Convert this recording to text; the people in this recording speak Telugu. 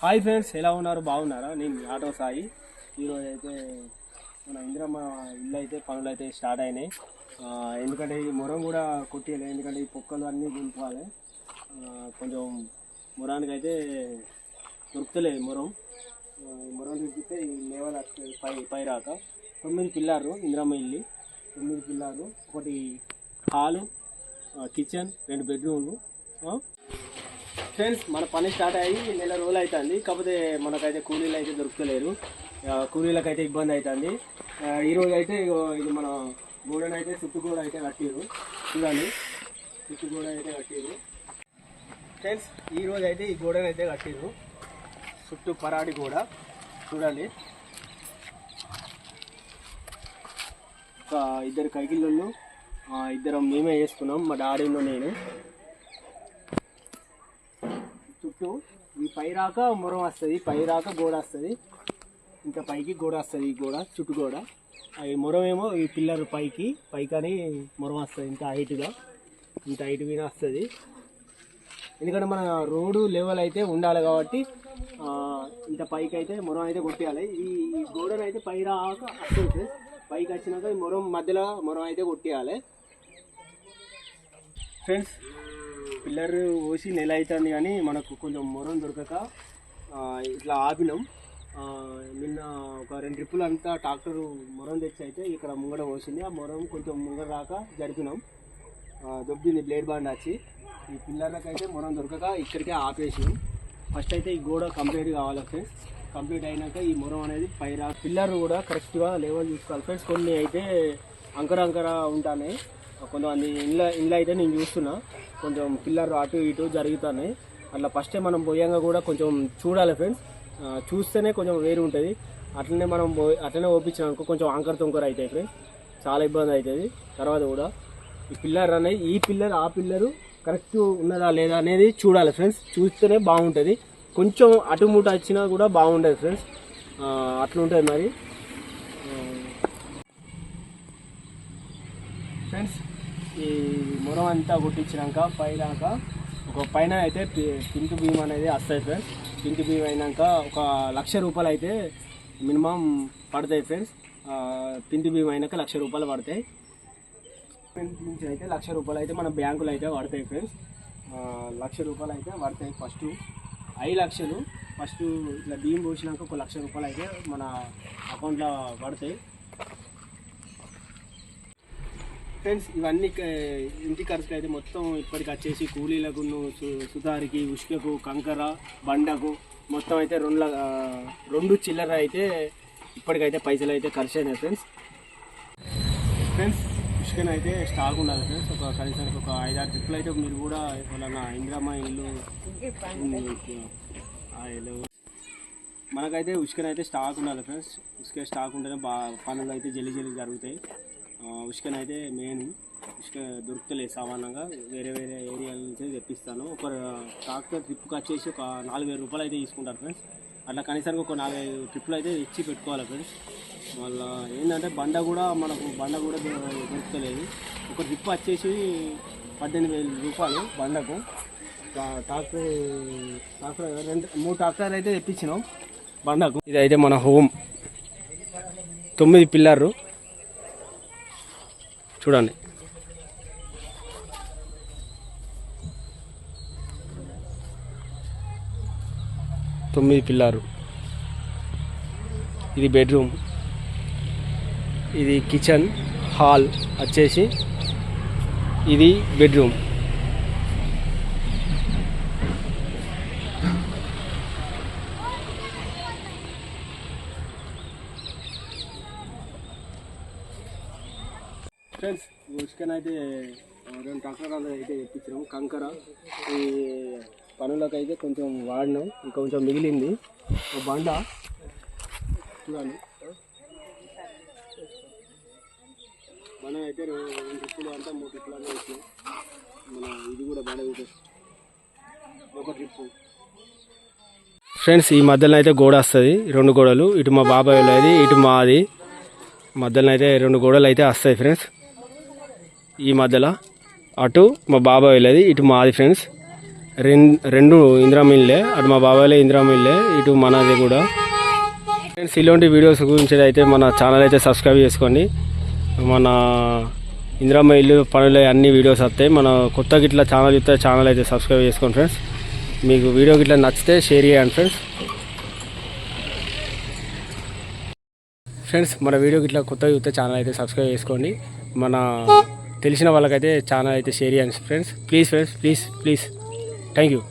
హాయ్ ఫ్రెండ్స్ ఎలా ఉన్నారు? బాగున్నారా? నేను ఆటో సాయి. ఈరోజు అయితే మన ఇందిరమ్మ ఇల్లు అయితే పనులు అయితే స్టార్ట్ అయినాయి. ఎందుకంటే ఈ మొరం కూడా కొట్టేయాలి ఎందుకంటే ఈ పొక్కలు అన్నీ దింపాలి కొంచెం మొరానికి అయితే దొరుకుతలేదు మొరం. ఈ మొరం దొరికితే ఈ లేవల పై పై రాక. తొమ్మిది పిల్లారు ఇందిరమ్మ ఇల్లు. తొమ్మిది పిల్లారు ఒకటి హాలు కిచెన్ రెండు బెడ్రూమ్లు ఫ్రెండ్స్ మన పని స్టార్ట్ అయ్యి నెల రోజులు అవుతుంది కాకపోతే మనకైతే కూలీలు అయితే దొరుకుతలేరు. కూలీలకు అయితే ఇబ్బంది అవుతుంది ఈరోజు ఈ అయితే ఇది మన గోడను అయితే చుట్టూ గోడ అయితే కట్టిరు చూడాలి చుట్టూ గోడ అయితే కట్టిరు ఫ్రెండ్స్ ఈ అయితే ఈ గోడను అయితే కట్టిరు చుట్టూ పరాడి గోడ. చూడాలి ఇద్దరు కైకిళ్ళు ఇద్దరం మేమే చేసుకున్నాం. మా డాడీను నేను. చుట్టూ ఈ పైరాక మురం మొరం వస్తుంది పైరాక గోడ వస్తుంది. ఇంకా పైకి గోడ వస్తుంది ఈ గోడ చుట్టూ గోడ. ఈ మొరం ఏమో ఈ పిల్లర్ పైకి పైకని మొరం వస్తుంది ఇంత హైట్గా. ఇంత హైట్ మీద వస్తుంది. ఎందుకంటే మన రోడ్డు లెవెల్ అయితే ఉండాలి కాబట్టి ఇంత పైకి అయితే మొరం అయితే కొట్టేయాలి. ఈ ఈ గోడను అయితే పై రాక వస్తుంది ఫ్రెండ్స్. పైకి వచ్చినాక ఈ మొరం మధ్యలో మొరం అయితే కొట్టేయాలి. ఫ్రెండ్స్ పిల్లర్ పోసి నెల అవుతుంది కానీ మనకు కొంచెం మొరం దొరకక ఇట్లా ఆపినాం. నిన్న ఒక రెండు ట్రిప్పులు అంతా ట్రాక్టర్ మొరం తెచ్చి అయితే ఇక్కడ ముంగడ పోసింది. ఆ మొరం కొంచెం ముంగడ రాక జరిపినాం. దొబ్బింది బ్లేడ్ బాండ్ వచ్చి ఈ పిల్లర్లకైతే అయితే మొరం దొరకక ఇక్కడికే ఆపేసినాం. ఫస్ట్ అయితే ఈ గోడ కంప్లీట్ కావాలి ఫ్రెండ్స్? కంప్లీట్ అయినాక ఈ మొరం అనేది పైరా. పిల్లర్ కూడా కరెక్ట్గా లెవెల్ చూసుకోవాలి. ఫ్రెండ్స్ కొన్ని అయితే అంకర అంకర ఉంటాయి కొంతమంది ఇండ్ల ఇండ్ల అయితే నేను చూస్తున్నా. కొంచెం పిల్లర్ అటు ఇటు జరుగుతున్నాయి. అట్లా ఫస్టే మనం పోయంగా కూడా కొంచెం చూడాలి ఫ్రెండ్స్ చూస్తేనే కొంచెం వేరు ఉంటుంది. అట్లనే మనం పోయి అట్లనే ఓపించాం అనుకో కొంచెం ఆంకర్ తొంకర అవుతాయి ఫ్రెండ్స్ చాలా ఇబ్బంది అవుతుంది తర్వాత కూడా ఈ పిల్లర్ అనేది ఈ పిల్లర్ ఆ పిల్లరు కరెక్ట్ ఉన్నదా లేదా అనేది చూడాలి ఫ్రెండ్స్ చూస్తేనే బాగుంటుంది. కొంచెం అటుముట వచ్చినా కూడా బాగుంటుంది ఫ్రెండ్స్ అట్లుంటుంది మరి. ఫ్రెండ్స్ ఈ మొరం అంతా కొట్టించినాక పైదాక ఒక పైన అయితే పింక్ బీమ్ అనేది వస్తాయి ఫ్రెండ్స్ పింక్ బీమ్ అయినాక ఒక లక్ష రూపాయలు అయితే మినిమం పడతాయి ఫ్రెండ్స్ పింక్ బీమ్ అయినాక లక్ష రూపాయలు పడతాయి. నుంచి అయితే లక్ష రూపాయలు అయితే మన బ్యాంకులో అయితే పడతాయి ఫ్రెండ్స్ లక్ష రూపాయలు అయితే పడతాయి ఫస్ట్ ఐదు లక్షలు. ఫస్ట్ ఇట్లా భీమ్ పోసినాక ఒక లక్ష రూపాయలు అయితే మన అకౌంట్లో పడతాయి. ఫ్రెండ్స్ ఇవన్నీ ఇంటి ఖర్చులు అయితే మొత్తం ఇప్పటికి వచ్చేసి కూలీలకు సు- సుతారికి ఉష్కకు కంకర బండకు మొత్తం అయితే రెండు ల- రెండు చిల్లర అయితే ఇప్పటికైతే పైసలు అయితే ఖర్చు అయినాయి ఫ్రెండ్స్ ఫ్రెండ్స్ ఉష్కన్ అయితే స్టాక్ ఉండాలి ఫ్రెండ్స్ ఒక కనీసం ఒక ఐదారు ట్రిప్లు అయితే మీరు కూడా వాళ్ళ ఇంద్రమ్మ ఇల్లు ఇల్లు. మనకైతే ఉష్కన అయితే స్టాక్ ఉండాలి ఫ్రెండ్స్ ఉష్క స్టాక్ ఉంటేనే బా పనులు అయితే జల్లి జల్లి జరుగుతాయి. ఆ, ఉష్కన్ అయితే మెయిన్ ఇసుక దొరుకుతలేదు సామాన్యంగా. వేరే వేరే ఏరియాల నుంచి తెప్పిస్తాను. ఒక ట్రాక్టర్ ట్రిప్కి వచ్చేసి ఒక నాలుగు వేల రూపాయలు అయితే తీసుకుంటారు ఫ్రెండ్స్ అట్లా కనీసానికి ఒక నాలుగైదు ట్రిప్లు అయితే ఇచ్చి పెట్టుకోవాలి ఫ్రెండ్స్ మళ్ళీ ఏంటంటే బండ కూడా మనకు బండ కూడా దొరుకుతలేదు. ఒక ట్రిప్ వచ్చేసి పద్దెనిమిది వేల రూపాయలు బండకు. ట్రాక్టర్ ట్రాక్టర్ రెండు మూడు ట్రాక్టర్లు అయితే తెప్పించినాం బండకు. ఇది అయితే మన హోమ్ తొమ్మిది పిల్లర్లు చూడండి. తొమ్మిది పిల్లారు ఇది బెడ్రూమ్. ఇది కిచెన్ హాల్ వచ్చేసి ఇది బెడ్రూమ్. ఫ్రెండ్స్ ఉసుకన్ అయితే రెండు ట్రాక్టర్లు అయితే ఇప్పించినాం కంకర ఈ పనులకు అయితే కొంచెం వాడినాం. ఇంకొంచెం మిగిలింది. ఒక బండ చూడండి. మనం అయితే రెండు ట్రిప్పులు అంతా మూడు ట్రిప్పులు అంతా వచ్చినాం మన ఇది కూడా బండ చూపిస్తాం ఒక ట్రిప్పు. ఫ్రెండ్స్ ఈ మధ్యలో అయితే గోడ వస్తుంది. రెండు గోడలు. ఇటు మా బాబాయ్ వాళ్ళది ఇటు మాది. మధ్యలో అయితే రెండు గోడలు అయితే వస్తాయి ఫ్రెండ్స్ ఈ మధ్యలో అటు మా బాబాయ్ వెళ్ళేది ఇటు మాది ఫ్రెండ్స్ రెండు రెండు ఇందిరామిల్లే అటు మా బాబాయ్లే ఇందిరామిల్లే ఇటు మనది కూడా. ఫ్రెండ్స్ ఇలాంటి వీడియోస్ గురించి అయితే మన ఛానల్ అయితే సబ్స్క్రైబ్ చేసుకోండి. మన ఇందిరామ్మ ఇల్లు పనులు అన్ని వీడియోస్ వస్తాయి. మన కొత్త గిట్ల ఛానల్ చూస్తే ఛానల్ అయితే సబ్స్క్రైబ్ చేసుకోండి ఫ్రెండ్స్ మీకు వీడియో గిట్ల నచ్చితే షేర్ చేయండి ఫ్రెండ్స్ ఫ్రెండ్స్ మన వీడియో గిట్ల కొత్తగా చూస్తే ఛానల్ అయితే సబ్స్క్రైబ్ చేసుకోండి. మన తెలిసిన వాళ్ళకైతే చాలా అయితే షేర్ చేయండి friends please friends please please thank you